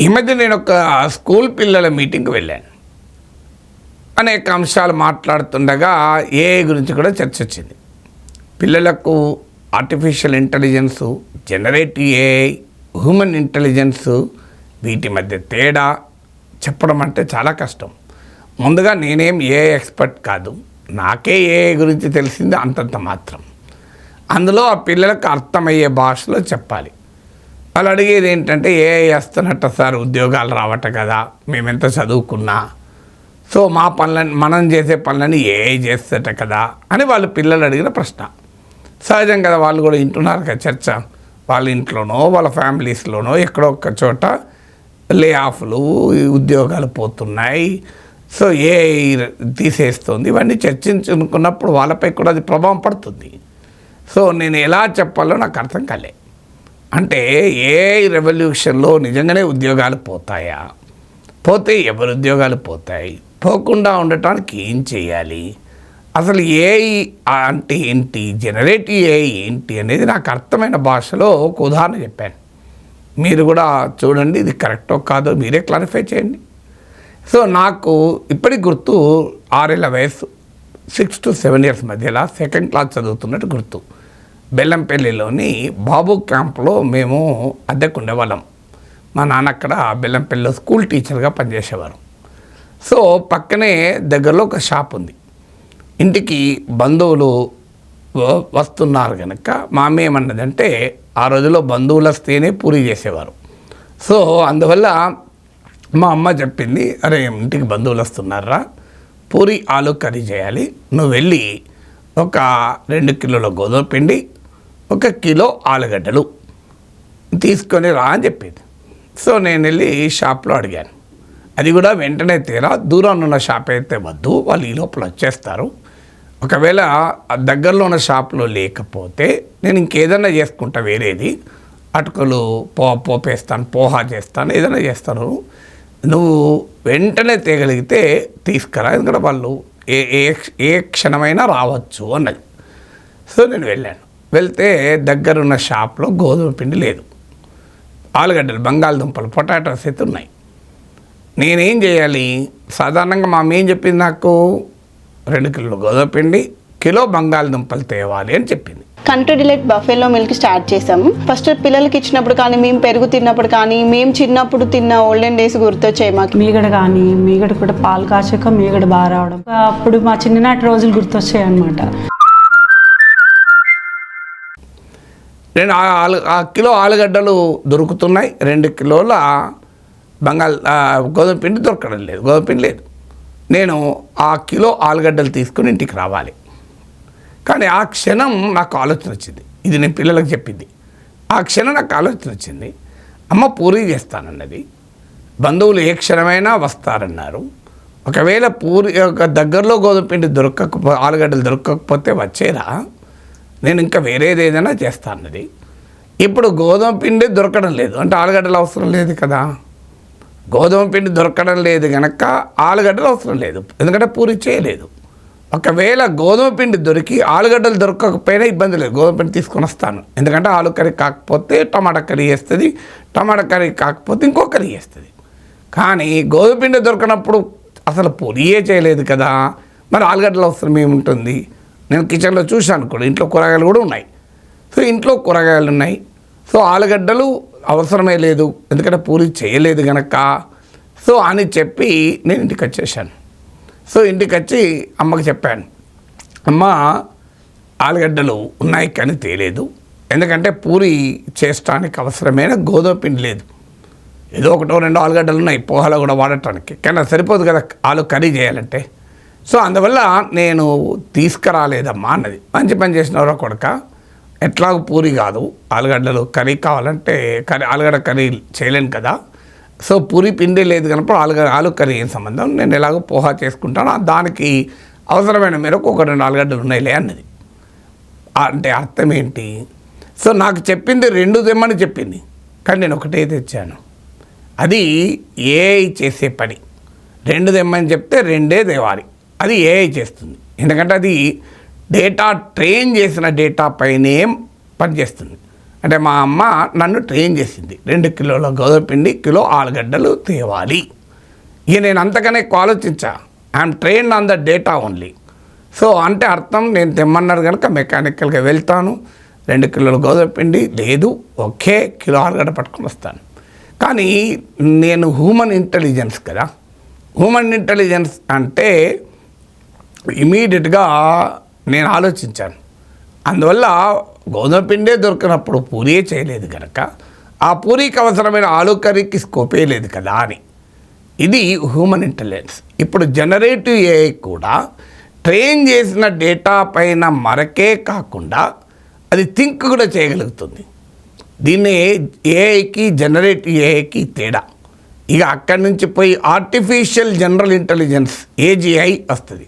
ఈ మధ్య నేను ఒక స్కూల్ పిల్లల మీటింగ్కి వెళ్ళాను. అనేక అంశాలు మాట్లాడుతుండగా ఏఐ గురించి కూడా చర్చ వచ్చింది. పిల్లలకు artificial intelligence generative AI human intelligence వీటి మధ్య తేడా చెప్పడం అంటే చాలా కష్టం. ముందుగా నేనేం ఏ ఎక్స్పర్ట్ కాదు. నాకే ఏఐ గురించి తెలిసింది అంతంత మాత్రం. అందులో ఆ పిల్లలకు అర్థమయ్యే భాషలో చెప్పాలి. వాళ్ళు అడిగేది ఏంటంటే ఏ వేస్తున్నట్ట సార్ ఉద్యోగాలు రావట కదా మేమెంత చదువుకున్నా. సో మా పనులని మనం చేసే పనులని ఏ చేస్తట కదా అని వాళ్ళు పిల్లలు అడిగిన ప్రశ్న. సహజం కదా వాళ్ళు కూడా వింటున్నారు కదా చర్చ. వాళ్ళ ఇంట్లోనో వాళ్ళ ఫ్యామిలీస్లోనో ఎక్కడో ఒక చోట లే ఆఫ్లు ఉద్యోగాలు పోతున్నాయి. సో ఏ తీసేస్తుంది. ఇవన్నీ చర్చించుకున్నప్పుడు వాళ్ళపై కూడా అది ప్రభావం పడుతుంది. సో నేను ఎలా చెప్పాలో నాకు అర్థం కాలే. అంటే ఏ రెవల్యూషన్లో నిజంగానే ఉద్యోగాలు పోతాయా? పోతే ఎవరి ఉద్యోగాలు పోతాయి? పోకుండా ఉండటానికి ఏం చేయాలి? అసలు ఏఐ అంటే ఏంటి? జనరేటివ్ ఏఐ ఏంటి అనేది నాకు అర్థమైన భాషలో ఒక ఉదాహరణ చెప్పాను. మీరు కూడా చూడండి ఇది కరెక్టో కాదో మీరే క్లారిఫై చేయండి. సో నాకు ఇప్పటికి గుర్తు ఆరేళ్ళ వయసు సిక్స్ టు సెవెన్ ఇయర్స్ మధ్యలో సెకండ్ క్లాస్ చదువుతున్నట్టు గుర్తు. బెల్లంపల్లిలోని బాబు క్యాంప్లో మేము అద్దెకు ఉండేవాళ్ళం మా నాన్న అక్కడ బెల్లంపల్లిలో స్కూల్ టీచర్గా పనిచేసేవారు. సో పక్కనే దగ్గరలో ఒక షాప్ ఉంది. ఇంటికి బంధువులు వస్తున్నారు కనుక మా అమ్మ ఏమన్నదంటే ఆ రోజుల్లో బంధువులు వస్తేనే పూరి చేసేవారు. సో అందువల్ల మా అమ్మ చెప్పింది అరే ఇంటికి బంధువులు వస్తున్నారా? పూరి ఆలు కర్రీ చేయాలి. నువ్వు వెళ్ళి ఒక రెండు కిలోల గోధుమ పిండి ఒక కిలో ఆలుగడ్డలు తీసుకొని రా అని చెప్పింది. సో నేను వెళ్ళి షాప్లో అడిగాను. అది కూడా వెంటనే తీరా దూరంలో ఉన్న షాప్ అయితే వద్దు వాళ్ళు ఈ లోపల వచ్చేస్తారు. ఒకవేళ దగ్గరలో ఉన్న షాప్లో లేకపోతే నేను ఇంకేదైనా చేసుకుంటా వేరేది. అటుకులు పో పోపేస్తాను పోహా చేస్తాను ఏదైనా చేస్తాను. నువ్వు వెంటనే తేగలిగితే తీసుకురా ఎందుకంటే వాళ్ళు ఏ ఏ ఏ క్షణమైనా రావచ్చు అన్నది. సో నేను వెళ్ళాను. వెళ్తే దగ్గరున్న షాప్లో గోధుమ పిండి లేదు. ఆలుగడ్డలు బంగాళదుంపలు పొటాటోస్ అయితే ఉన్నాయి. నేనేం చేయాలి? సాధారణంగా మా అమ్మ ఏం చెప్పింది నాకు? రెండు కిలోల గోధుమ పిండి కిలో బంగాళదుంపలు తేవాలి అని చెప్పింది. Country delight buffalo milk start చేసాము ఫస్ట్ పిల్లలకి ఇచ్చినప్పుడు కానీ మేము పెరుగు తిన్నప్పుడు కానీ మేము చిన్నప్పుడు తిన్న ఓల్డెన్ డేస్ గుర్తొచ్చాయి మాకు. మీగడ కానీ మీగడ కూడా పాలు కాచాక మీగడ బాగా రావడం. అప్పుడు మా చిన్ననాటి రోజులు గుర్తొచ్చాయి అనమాట రెండు ఆలు ఆ కిలో ఆలుగడ్డలు దొరుకుతున్నాయి. రెండు కిలోల బంగాళ గోధుమ పిండి దొరకడం లేదు గోధుమ పిండి లేదు. నేను ఆ కిలో ఆలుగడ్డలు తీసుకుని ఇంటికి రావాలి. కానీ ఆ క్షణం నాకు ఆలోచన వచ్చింది. ఇది నేను పిల్లలకు చెప్పింది. ఆ క్షణం నాకు ఆలోచన వచ్చింది. అమ్మ పూరి చేస్తానన్నది. బంధువులు ఏ క్షణమైనా వస్తారన్నారు. ఒకవేళ పూరి ఒక దగ్గరలో గోధుమ పిండి దొరకకపో ఆలుగడ్డలు దొరకకపోతే వచ్చేరా. నేను ఇంకా వేరేది ఏదైనా చేస్తానన్నది ఇప్పుడు గోధుమ పిండి దొరకడం లేదు. అంటే ఆలుగడ్డలు అవసరం లేదు కదా. గోధుమ పిండి దొరకడం లేదు కనుక ఆలుగడ్డలు అవసరం లేదు. ఎందుకంటే పూరి చేయలేదు. ఒకవేళ గోధుమ పిండి దొరికి ఆలుగడ్డలు దొరకకపోయినా ఇబ్బంది లేదు. గోధుమ పిండి తీసుకొని వస్తాను. ఎందుకంటే ఆలు కర్రీ కాకపోతే టమాటా కర్రీ వేస్తుంది టమాటా కర్రీ కాకపోతే ఇంకో కర్రీ వేస్తుంది కానీ గోధుమ పిండి దొరకనప్పుడు అసలు పూరియే చేయలేదు కదా. మరి ఆలుగడ్డలు అవసరం ఏముంటుంది? నేను కిచెన్లో చూశాను కూడా ఇంట్లో కూరగాయలు కూడా ఉన్నాయి. సో ఇంట్లో కూరగాయలు ఉన్నాయి. సో ఆలుగడ్డలు అవసరమే లేదు ఎందుకంటే పూరి చేయలేదు గనక. సో అని చెప్పి నేను ఇంటికి వచ్చేసాను. సో ఇంటికి వచ్చి అమ్మకి చెప్పాను అమ్మ ఆలుగడ్డలు ఉన్నాయి కానీ తేలేదు. ఎందుకంటే పూరి చేసడానికి అవసరమైన గోధుమ పిండి లేదు. ఏదో ఒకటో రెండో ఆలుగడ్డలు ఉన్నాయి పోహాలో కూడా వాడటానికి. కానీ సరిపోదు కదా ఆలు కర్రీ చేయాలంటే. సో అందువల్ల నేను తీసుకురాలేదమ్మా అన్నది. మంచి పని చేసినవరో కొడక? ఎట్లాగో పూరి కాదు. ఆలుగడ్డలు కర్రీ కావాలంటే కర్రీ ఆలుగడ్డ కర్రీ చేయలేను కదా. సో పూరి పిండి లేదు కనుక ఆలుగడ్డ ఆలు కర్రీ ఏం సంబంధం? నేను ఎలాగో పోహా చేసుకుంటాను. దానికి అవసరమైన మేరకు ఒక రెండు ఆలుగడ్డలు ఉన్నాయిలే అన్నది. అంటే అర్థం ఏంటి? సో నాకు చెప్పింది రెండు తెమ్మని చెప్పింది. కానీ నేను ఒకటే తెచ్చాను. అది ఏఐ చేసే పని. రెండు తెమ్మని చెప్తే రెండే తేవాలి. అది ఏఐ చేస్తుంది. ఎందుకంటే అది డేటా ట్రైన్ చేసిన డేటా పైనే పనిచేస్తుంది. అంటే మా అమ్మ నన్ను ట్రైన్ చేసింది. రెండు కిలోల గోధుమపిండి కిలో ఆలుగడ్డలు తేవాలి. ఇక నేను అంతకనే ఎక్కువ ఆలోచించా. I'm train on the data only so అంటే అర్థం నేను తెమ్మన్నారు కనుక మెకానికల్గా వెళ్తాను. రెండు కిలోల గోధుమపిండి లేదు ఒకే కిలో ఆలుగడ్డ పట్టుకొని వస్తాను. కానీ నేను హ్యూమన్ ఇంటెలిజెన్స్ కదా. హ్యూమన్ ఇంటెలిజెన్స్ అంటే ఇమీడియట్గా నేను ఆలోచించాను. అందువల్ల గోధుమ పిండే దొరికినప్పుడు పూరీ చేయలేదు కనుక ఆ పూరీకి అవసరమైన ఆలు కర్రీకి స్కోపే లేదు కదా అని. ఇది హ్యూమన్ ఇంటెలిజెన్స్ ఇప్పుడు జనరేటివ్ ఏఐ కూడా ట్రైన్ చేసిన డేటా పైన మరకే కాకుండా అది థింక్ కూడా చేయగలుగుతుంది. దీన్ని ఏఐకి జనరేటివ్ ఏఐకి తేడా. ఇక అక్కడి నుంచి పోయి ఆర్టిఫిషియల్ జనరల్ ఇంటెలిజెన్స్ ఏజిఐ వస్తుంది.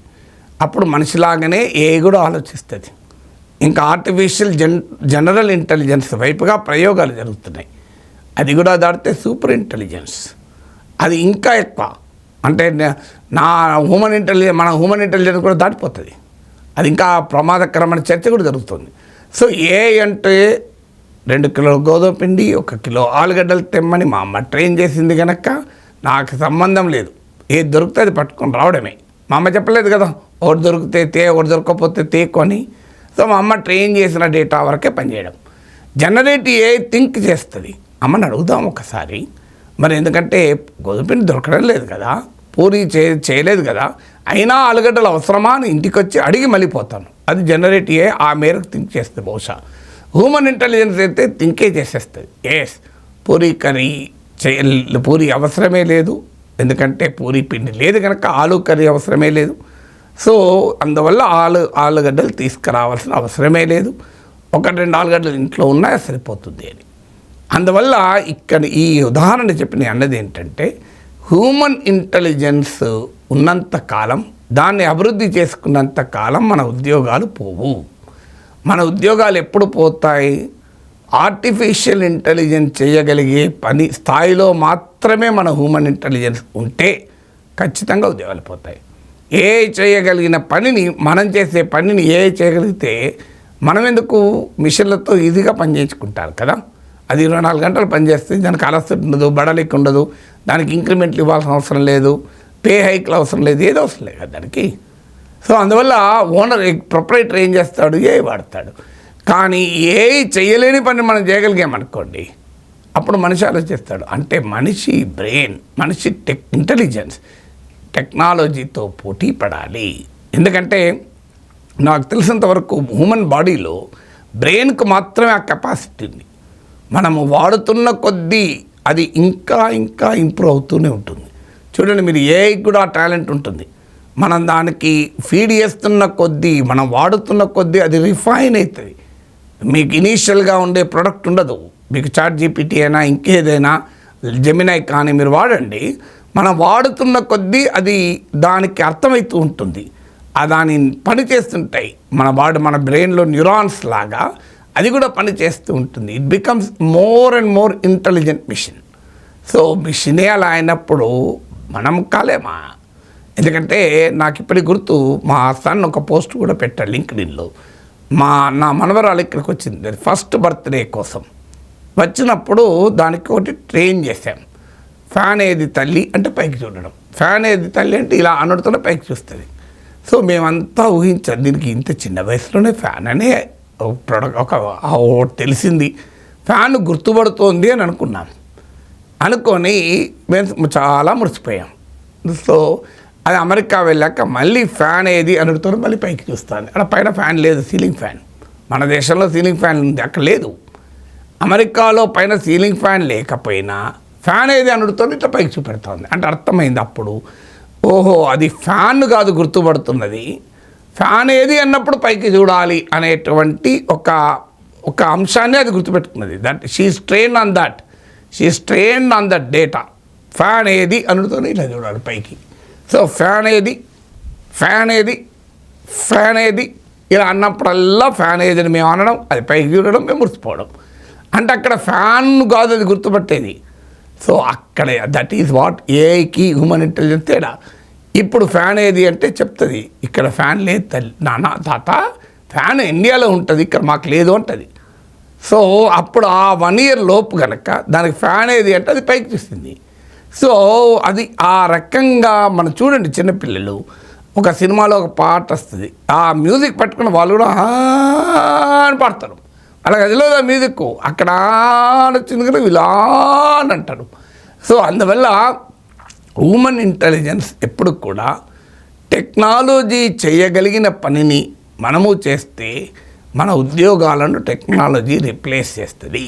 అప్పుడు మనిషిలాగానే ఏ కూడా ఆలోచిస్తుంది. ఇంకా ఆర్టిఫిషియల్ జన్ జనరల్ ఇంటెలిజెన్స్ వైపుగా ప్రయోగాలు జరుగుతున్నాయి. అది కూడా దాటితే సూపర్ ఇంటెలిజెన్స్ అది ఇంకా ఎక్కువ. అంటే నా హ్యూమన్ ఇంటెలిజెన్స్ మన హ్యూమన్ ఇంటెలిజెన్స్ కూడా దాటిపోతుంది. అది ఇంకా ప్రమాదకరమైన చర్చ కూడా జరుగుతుంది. సో ఏ అంటే రెండు కిలో గోధుమ పిండి ఒక కిలో ఆలుగడ్డలు తెమ్మని మా అమ్మ ట్రైన్ చేసింది కనుక నాకు సంబంధం లేదు. ఏది దొరికితే అది పట్టుకొని రావడమే. మా అమ్మ చెప్పలేదు కదా ఒకటి దొరికితే తే ఒకటి దొరకకపోతే తేకొని సో మా అమ్మ ట్రైన్ చేసిన డేటా వరకే పనిచేయడం. జనరేటివ్ ఏ థింక్ చేస్తుంది. అమ్మని అడుగుదాం ఒకసారి. మరి ఎందుకంటే గోధుమపిండి దొరకడం లేదు కదా. పూరి చే చేయలేదు కదా. అయినా ఆలుగడ్డలు అవసరమా అని ఇంటికి వచ్చి అడిగి మళ్ళీపోతాను అది జనరేటివ్ ఏ ఆ మేరకు థింక్ చేస్తుంది బహుశా. హ్యూమన్ ఇంటెలిజెన్స్ అయితే థింకే చేసేస్తుంది. ఎస్ పూరి కర్రీ చేయ పూరి అవసరమే లేదు. ఎందుకంటే పూరి పిండి లేదు కనుక ఆలు కర్రీ అవసరమే లేదు. సో అందువల్ల ఆలు ఆలుగడ్డలు తీసుకురావాల్సిన అవసరమే లేదు. ఒకటి రెండు ఆలుగడ్డలు ఇంట్లో ఉన్నా సరిపోతుంది అని. అందువల్ల ఇక్కడ ఈ ఉదాహరణ చెప్పిన అన్నది ఏంటంటే హ్యూమన్ ఇంటెలిజెన్స్ ఉన్నంత కాలం దాన్ని అభివృద్ధి చేసుకున్నంత కాలం మన ఉద్యోగాలు పోవు. మన ఉద్యోగాలు ఎప్పుడు పోతాయి? ఆర్టిఫిషియల్ ఇంటెలిజెన్స్ చేయగలిగే పని స్థాయిలో మాత్రమే మన హ్యూమన్ ఇంటెలిజెన్స్ ఉంటే ఖచ్చితంగా ఉద్యోగాలు పోతాయి. ఏ చేయగలిగిన పనిని మనం చేసే పనిని ఏ చేయగలిగితే మనం ఎందుకు మిషన్లతో ఈజీగా పనిచేయించుకుంటారు కదా? అది ఇరవై నాలుగు గంటలు పనిచేస్తే దానికి అలసట ఉండదు బడలిక్ ఉండదు దానికి ఇంక్రిమెంట్లు ఇవ్వాల్సిన అవసరం లేదు పే హైక్లు అవసరం లేదు ఏదో అవసరం లేదు కదా దానికి? సో అందువల్ల ఓనర్ ప్రొపరేటర్ ఏం చేస్తాడు? ఏ వాడతాడు? కానీ ఏ చేయలేని పని మనం చేయగలిగామనుకోండి అప్పుడు మనిషి ఆలోచిస్తాడు. అంటే మనిషి బ్రెయిన్ మనిషి టెక్ ఇంటెలిజెన్స్. టెక్నాలజీతో పోటీ పడాలి. ఎందుకంటే నాకు తెలిసినంత వరకు హ్యూమన్ బాడీలో బ్రెయిన్కు మాత్రమే ఆ కెపాసిటీ ఉంది. మనము వాడుతున్న కొద్దీ అది ఇంకా ఇంకా ఇంప్రూవ్ అవుతూనే ఉంటుంది. చూడండి మీరు ఏ కూడా టాలెంట్ ఉంటుంది. మనం దానికి ఫీడ్ చేస్తున్న కొద్దీ మనం వాడుతున్న కొద్దీ అది రిఫైన్ అవుతుంది. మీకు ఇనీషియల్గా ఉండే ప్రోడక్ట్ ఉండదు. మీకు చాట్ జీపీటీ అయినా ఇంకేదైనా జమినాయ్ కానీ మీరు వాడండి మనం వాడుతున్న కొద్దీ అది దానికి అర్థమవుతూ ఉంటుంది. ఆ దాని పని చేస్తుంటాయి. మన వాడు మన బ్రెయిన్లో న్యూరాన్స్ లాగా అది కూడా పని చేస్తూ ఉంటుంది. It becomes more and more intelligent machine so మిషనే అలా అయినప్పుడు మనం కాలేమా? ఎందుకంటే నాకు ఇప్పటికి గుర్తు మా సన్ ఒక పోస్ట్ కూడా పెట్టాడు లింక్డ్ఇన్లో. మా నా మనవరాలు ఇక్కడికి వచ్చింది. ఫస్ట్ బర్త్డే కోసం. వచ్చినప్పుడు దానికి ఒకటి ట్రైన్ చేశాం. ఫ్యాన్ ఏది తల్లి అంటే పైకి చూడడం. ఫ్యాన్ ఏది తల్లి అంటే ఇలా అనడుతూనే పైకి చూస్తుంది. సో మేమంతా ఊహించాం దీనికి ఇంత చిన్న వయసులోనే ఫ్యాన్ అనే ప్రొడక్ట్ ఒక ఒకటి తెలిసింది. ఫ్యాన్ గుర్తుపడుతోంది అని అనుకున్నాం. అనుకొని మేము చాలా మురిసిపోయాం. సో అది అమెరికా వెళ్ళాక మళ్ళీ ఫ్యాన్ ఏది అనుడుతూనే మళ్ళీ పైకి చూస్తాను. అక్కడ పైన ఫ్యాన్ లేదు సీలింగ్ ఫ్యాన్. మన దేశంలో సీలింగ్ ఫ్యాన్ ఉంది అక్కడ లేదు. అమెరికాలో పైన సీలింగ్ ఫ్యాన్ లేకపోయినా ఫ్యాన్ ఏది అనుడుతో ఇట్లా పైకి చూపెడుతోంది. అంటే అర్థమైంది అప్పుడు. ఓహో అది ఫ్యాన్ కాదు గుర్తుపడుతున్నది. ఫ్యాన్ ఏది అన్నప్పుడు పైకి చూడాలి అనేటువంటి ఒక ఒక అంశాన్ని అది గుర్తుపెట్టుకున్నది. That she strain on that she strain on that data fan ఏది అనుడుతో ఇట్లా చూడాలి పైకి. సో ఫ్యాన్ ఏది ఫ్యాన్ ఏది ఫ్యాన్ ఏది ఇలా అన్నప్పుడల్లా ఫ్యాన్ ఏదని మేము అనడం అది పైకి చూడడం మేము మురిసిపోవడం. అంటే అక్కడ ఫ్యాన్ కాదు అది గుర్తుపట్టేది. సో అక్కడే దట్ ఈజ్ వాట్ ఏఐకి హ్యూమన్ ఇంటెలిజెన్స్ తేడా. ఇప్పుడు ఫ్యాన్ ఏది అంటే చెప్తుంది ఇక్కడ ఫ్యాన్ లేదు తల్లి. నాన్న తాత ఫ్యాన్ ఇండియాలో ఉంటుంది ఇక్కడ మాకు లేదు అంటుంది. సో అప్పుడు ఆ వన్ ఇయర్ లోపు కనుక దానికి ఫ్యాన్ ఏది అంటే అది పైకి చూస్తుంది సో అది ఆ రకంగా మనం చూడండి చిన్నపిల్లలు ఒక సినిమాలో ఒక పాట వస్తుంది. ఆ మ్యూజిక్ పట్టుకున్న వాళ్ళు కూడా అని పాడతారు. అలాగే అదిలో మ్యూజిక్ అక్కడ అని వచ్చింది కదా ఇలా అని అంటారు. సో అందువల్ల హ్యూమన్ ఇంటెలిజెన్స్ ఎప్పుడు కూడా టెక్నాలజీ చేయగలిగిన పనిని మనము చేస్తే మన ఉద్యోగాలను టెక్నాలజీ రిప్లేస్ చేస్తుంది.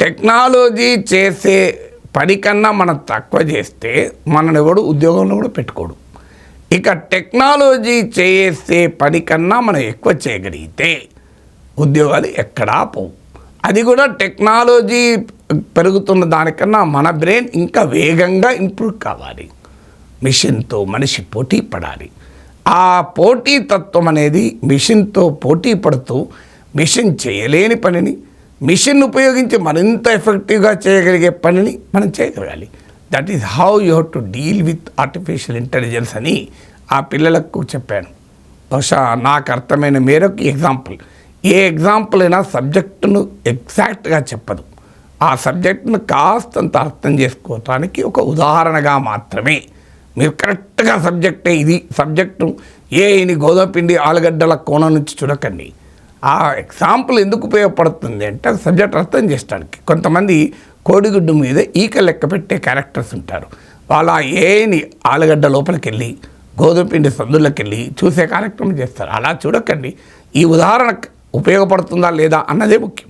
టెక్నాలజీ చేసే పని కన్నా మనం తక్కువ చేస్తే మనని ఎవడు ఉద్యోగంలో కూడా పెట్టుకోడు. ఇక టెక్నాలజీ చేసే పని కన్నా మనం ఎక్కువ చేయగలిగితే ఉద్యోగాలు ఎక్కడా పోవు. అది కూడా టెక్నాలజీ పెరుగుతున్న దానికన్నా మన బ్రెయిన్ ఇంకా వేగంగా ఇంప్రూవ్ కావాలి. మిషన్తో మనిషి పోటీ పడాలి. ఆ పోటీ తత్వం అనేది మిషన్తో పోటీ పడుతూ మిషన్ చేయలేని పనిని మిషన్ ఉపయోగించి మరింత ఎఫెక్టివ్గా చేయగలిగే పనిని మనం చేయగలగాలి. That is how you have to deal with artificial intelligence అని ఆ పిల్లలకు చెప్పాను. బహుశా నాకు అర్థమైన మేరకు ఎగ్జాంపుల్. ఏ ఎగ్జాంపుల్ అయినా సబ్జెక్టును ఎగ్జాక్ట్గా చెప్పదు. ఆ సబ్జెక్టును కాస్తంత అర్థం చేసుకోవటానికి ఒక ఉదాహరణగా మాత్రమే. మీరు కరెక్ట్గా సబ్జెక్టే ఇది సబ్జెక్టు ఏ ఇని గోధుమపిండి ఆలుగడ్డల కోణం నుంచి చూడకండి. ఆ ఎగ్జాంపుల్ ఎందుకు ఉపయోగపడుతుంది అంటే సబ్జెక్ట్ అర్థం చేయడానికి కొంతమంది కోడిగుడ్డు మీద ఈక లెక్క పెట్టే క్యారెక్టర్స్ ఉంటారు. వాళ్ళ ఏని ఆలుగడ్డ లోపలికి వెళ్ళి గోధుమపిండి వెళ్ళి చూసే కార్యక్రమం చేస్తారు. అలా చూడకండి. ఈ ఉదాహరణ ఉపయోగపడుతుందా లేదా అన్నదే ముఖ్యం.